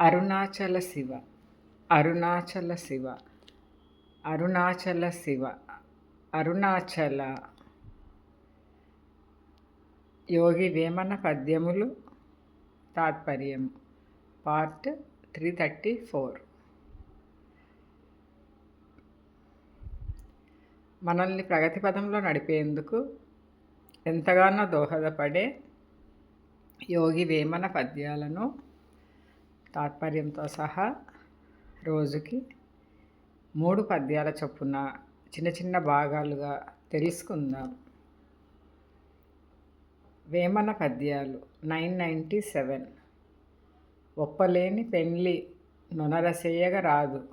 అరుణాచల శివ అరుణాచల శివ అరుణాచల శివ అరుణాచల. యోగి వేమన పద్యములు తాత్పర్యం part three thirty four. మనల్ని ప్రగతి పదంలో నడిపేందుకు ఎంతగానో దోహదపడే యోగి వేమన పద్యాలను తాత్పర్యంతో సహా రోజుకి మూడు పద్యాల చొప్పున చిన్న చిన్న భాగాలుగా తెలుసుకుందాం. వేమన పద్యాలు నైన్ నైంటీ సెవెన్. ఒప్పలేని పెండ్లి నొనరసేయగ రాదు.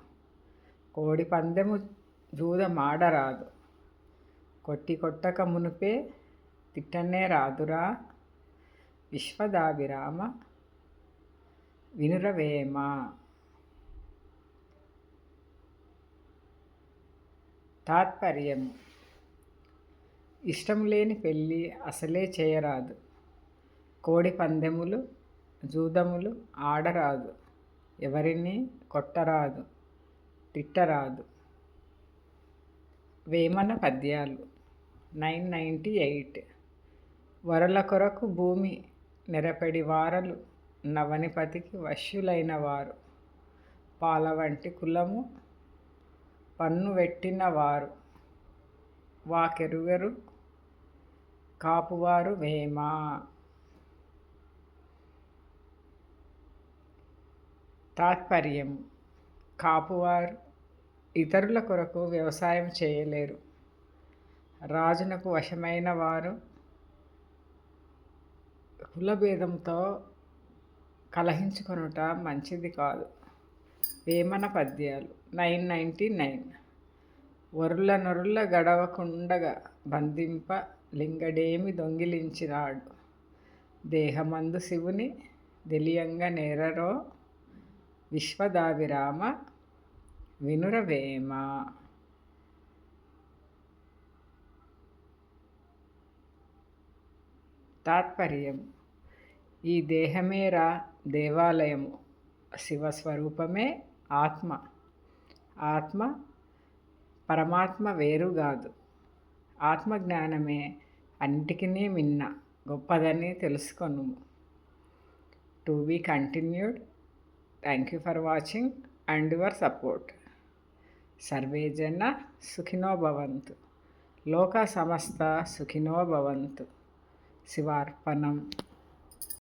కోడి పందెము జూద మాడరాదు కొట్టి కొట్టక మునుపే తిట్టనే రాదురా. విశ్వదాభిరామ వినురవేమ తాత్పర్యం ఇష్టం లేని పెళ్ళి అసలే చేయరాదు. కోడి పందెములు జూదములు ఆడరాదు. ఎవరిని కొట్టరాదు తిట్టరాదు. వేమన పద్యాలు. Nine ninety eight. వరల కొరకు భూమి నిరపడి వారలు. నవనిపతికి వశ్యులైన వారు పాల వంటి కులము పన్ను వెట్టిన వారు వాకెరుగరు కాపువారు వేమ. తాత్పర్యం కాపువారు ఇతరుల కొరకు వ్యవసాయం చేయలేరు. రాజునకు వశమైన వారు కులభేదంతో కలహించుకొనుట మంచిది కాదు. వేమన పద్యాలు. Nine ninety nine. వరుల నొరుల గడవకుండగా బంధింప లింగడేమి దొంగిలించినాడు. దేహమందు శివుని దెలియంగా నేరరో విశ్వదావిరామ వినురవేమ. తాత్పర్యం. ఈ దేహమేరా దేవాలయము. శివస్వరూపమే ఆత్మ. ఆత్మ పరమాత్మ వేరు కాదు. ఆత్మజ్ఞానమే అన్నిటికీ మిన్న గొప్పదని తెలుసుకొను to be continued. Thank you for watching and your support. Survey జన సుఖినో భవంతు. లోక సమస్త సుఖినో భవంతు. శివార్పణం.